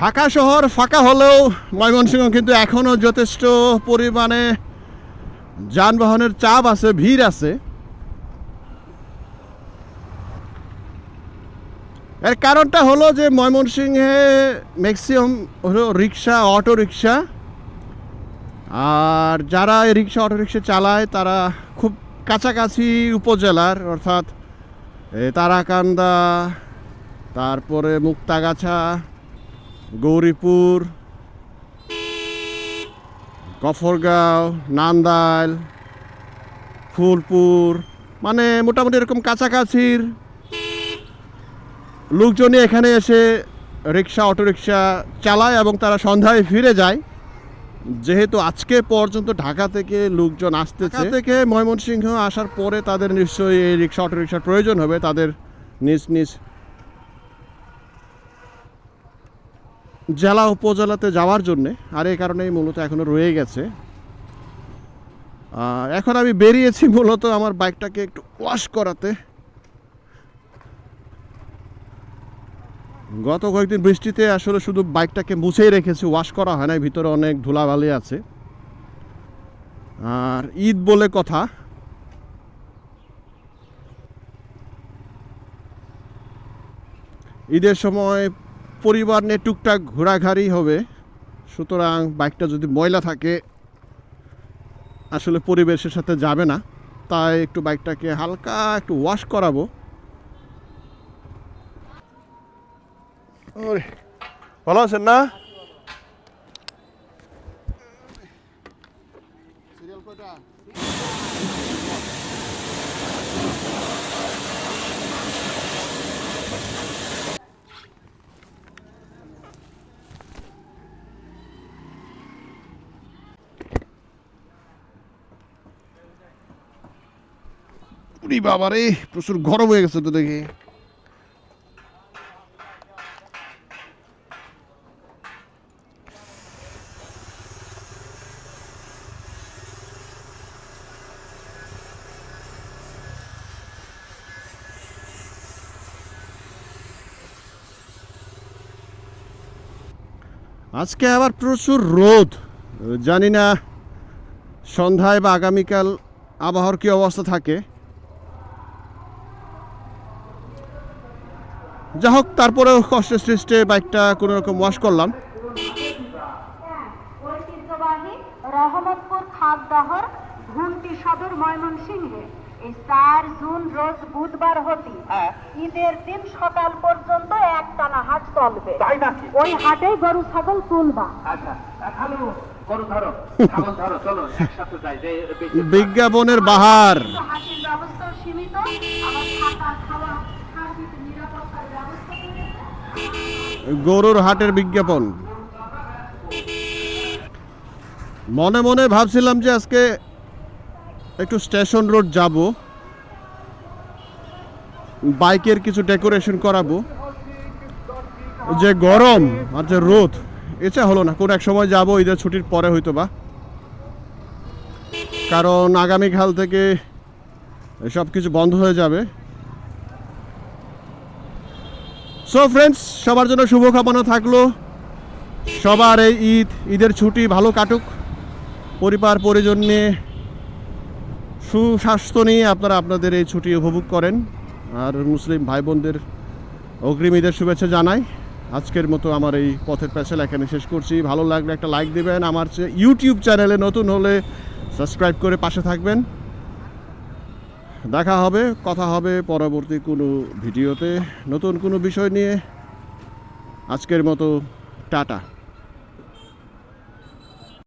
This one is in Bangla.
ঢাকা শহর ফাঁকা হলেও ময়মনসিংহ কিন্তু এখনও যথেষ্ট পরিমাণে যানবাহনের চাপ আছে, ভিড় আছে। এর কারণটা হলো যে ময়মনসিংহে ম্যাক্সিমাম হলো রিক্সা অটো রিক্সা আর যারা এই রিক্সা অটো রিক্সা চালায়, তারা খুব কাছাকাছি উপজেলার, অর্থাৎ তারাকান্দা, তারপরে মুক্তাগাছা গৌরীপুর, গফরগাঁও, নান্দাইল, ফুলপুর মানে মোটামুটি এরকম কাছাকাছির লোকজনই এখানে এসে রিক্সা অটোরিকশা চালায় এবং তারা সন্ধ্যায় ফিরে যায়। যেহেতু আজকে পর্যন্ত ঢাকা থেকে লোকজন আসতেছে থেকে ময়মনসিংহ আসার পরে তাদের নিশ্চয়ই এই রিক্সা অটোরিকশার প্রয়োজন হবে। তাদের নিজ নিজ জেলা উপজেলাতে যাওয়ার জন্যে, আর এই কারণেই মূলত এখনও রয়ে গেছে। এখন আমি বেরিয়েছি মূলত আমার বাইকটাকে একটু ওয়াশ করাতে। গত কয়েকদিন বৃষ্টিতে আসলে শুধু বাইকটাকে মুছেই রেখেছি, ওয়াশ করা হয় না ভিতরে অনেক ধুলাবালি আছে। আর ঈদ বলে কথা। ঈদের সময় পরিবার নিয়ে টুকটাক ঘোরাঘাড়ি হবে। সুতরাং বাইকটা যদি ময়লা থাকে, আসলে পরিবেশের সাথে যাবে না। তাই একটু বাইকটাকে হালকা একটু ওয়াশ করাবো। ভালো আছেন না? উরি বাবা রে প্রচুর গরম হয়ে গেছে তো দেখি। আজকে আবার প্রচুর রোদ। জানি না সন্ধ্যায় বা আগামীকাল আবহাওয়ার কি অবস্থা থাকে। যা হোক তারপরেও কষ্টে সৃষ্টে বাইকটা কোনো রকম ওয়াশ করলাম রহমতপুর ঘুমটি সদর ময়মনসিংহে। এই চার জুন রোজ বুধবার হতে হ্যাঁ। ঈদের দিন সকাল পর্যন্ত একটানা হাট চলবে। তাই নাকি? ওই হাটে গরু ছাগল তুলবা। আচ্ছা গরু ধরো ধরো চলো একসাথে যাই বিজ্ঞাপনের বাহার। ব্যবস্থা সীমিত আবার থাকা খাওয়া সার্বিক নিরাপত্তার ব্যবস্থা করেছে গরুর হাটের বিজ্ঞাপন। মনে মনে ভাবছিলাম যে আজকে একটু স্টেশন রোড যাব। বাইকের কিছু ডেকোরেশন করাবো। যে গরম আর যে রোদ এটা হলো না। কোন এক সময় যাব, ঈদের ছুটির পরে হয়তো বা কারণ আগামীকাল থেকে সব কিছু বন্ধ হয়ে যাবে। সো ফ্রেন্ডস সবার জন্য শুভকামনা থাকল। সবার এই ঈদ, ঈদের ছুটি ভালো কাটুক। পরিবার, পরিজন নিয়ে সুস্বাস্থ্য নিয়ে আপনারা আপনাদের এই ছুটি উপভোগ করেন। আর মুসলিম ভাই বোনদের অগ্রিম ঈদের শুভেচ্ছা জানাই। আজকের মতো আমার এই পথের পেছাল এখানে শেষ করছি। ভালো লাগলে একটা লাইক দিবেন। আমার ইউটিউব চ্যানেলে নতুন হলে সাবস্ক্রাইব করে পাশে থাকবেন। দেখা হবে কথা হবে পরবর্তী কোনো ভিডিওতে। নতুন কোনো বিষয় নিয়ে আজকের মতো টাটা।